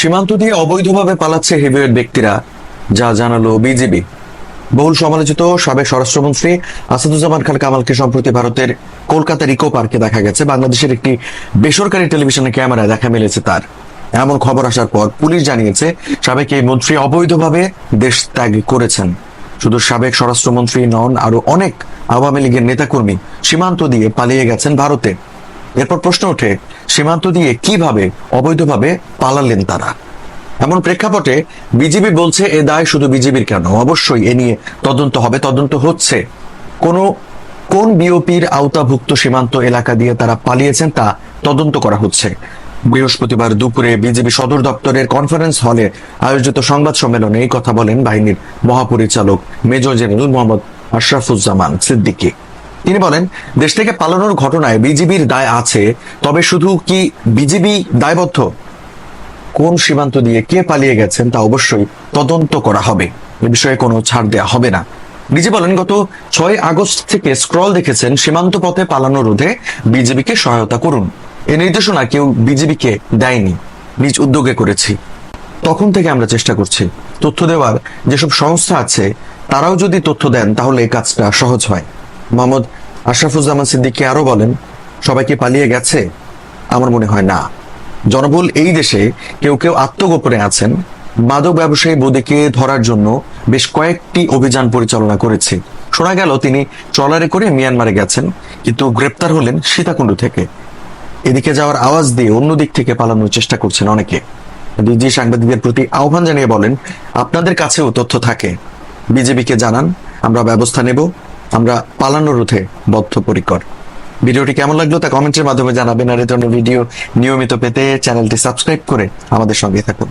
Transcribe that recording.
সীমান্ত দিয়ে অবৈধভাবে পালাচ্ছে হেভিওয়েট ব্যক্তিরা, যা জানালো বিজেপি বহুল সমালোচিত সাবেক স্বরাষ্ট্রমন্ত্রী আসাদুজ্জামান খান কামালকে সম্প্রতি ভারতের কলকাতার ইকো পার্কে দেখা গেছে। বাংলাদেশের একটি বেসরকারি টেলিভিশনের ক্যামেরায় দেখা মিলেছে তার। এমন খবর আসার পর পুলিশ জানিয়েছে, সাবেক এই মন্ত্রী অবৈধভাবে দেশ ত্যাগ করেছেন। শুধু সাবেক স্বরাষ্ট্রমন্ত্রী নন আরও অনেক আওয়ামী লীগের নেতাকর্মী সীমান্ত দিয়ে পালিয়ে গেছেন ভারতে। এরপর প্রশ্ন ওঠে, সীমান্ত দিয়ে কীভাবে অবৈধভাবে পালালেন তারা? এমন প্রেক্ষাপটে বিজেপি বলছে, এ দায় শুধু বিজেপির কেন? অবশ্যই এ নিয়ে তদন্ত হবে, তদন্ত হচ্ছে। কোন কোন বিওপির আওতাভুক্ত সীমান্ত এলাকা দিয়ে তারা পালিয়েছেন তা তদন্ত করা হচ্ছে। বৃহস্পতিবার দুপুরে বিজেপি সদর দপ্তরের কনফারেন্স হলে আয়োজিত সংবাদ সম্মেলনে এই কথা বলেন বাহিনীর মহাপরিচালক মেজর জেনারেল মোহাম্মদ আশরাফুজ্জামান সিদ্দিকী। তিনি বলেন, দেশ থেকে পালানোর ঘটনায় বিজিবির দায় আছে, তবে শুধু কি বিজিবি দায়বদ্ধ? কোন সীমান্ত দিয়ে কে পালিয়ে গেছেন তা অবশ্যই তদন্ত করা হবে। এ বিষয়ে কোনো ছাড় দেওয়া হবে না। বিজেপি বলেন, গত ছয় আগস্ট থেকে স্ক্রল দেখেছেন, সীমান্ত পথে পালানো রোধে বিজেপিকে সহায়তা করুন। এই নির্দেশনা কেউ বিজেপিকে দেয়নি। নিজ উদ্যোগে করেছি। তখন থেকে আমরা চেষ্টা করছি। তথ্য দেওয়ার যেসব সংস্থা আছে, তারাও যদি তথ্য দেন, তাহলে এই কাজটা সহজ হয়। মোহাম্মদ আশরাফুজ্জামান সিদ্দিকী আরও বলেন, সবাই কি পালিয়ে গেছে? আমার মনে হয় না। জনবল এই দেশে কেউ কেউ আত্মগোপনে আছেন। মাদক ব্যবসায়ী বদিকে ধরার জন্য বেশ কয়েকটি অভিযান পরিচালনা করেছে। শোনা গেল তিনি ট্রলারে করে মিয়ানমারে গেছেন, কিন্তু গ্রেপ্তার হলেন সীতাকুণ্ড থেকে। এদিকে যাওয়ার আওয়াজ দিয়ে অন্য দিক থেকে পালানোর চেষ্টা করছেন অনেকে। ডিজি সাংবাদিকদের প্রতি আহ্বান জানিয়ে বলেন, আপনাদের কাছেও তথ্য থাকে। বিজেপিকে জানান, আমরা ব্যবস্থা নেব আমরা পালানো রোধে বদ্ধপরিকর। ভিডিওটি কেমন লাগল তা কমেন্টের মাধ্যমে জানাবেন। আর এর ধরনের ভিডিও নিয়মিত পেতে চ্যানেলটি সাবস্ক্রাইব করে আমাদের সঙ্গে থাকুন।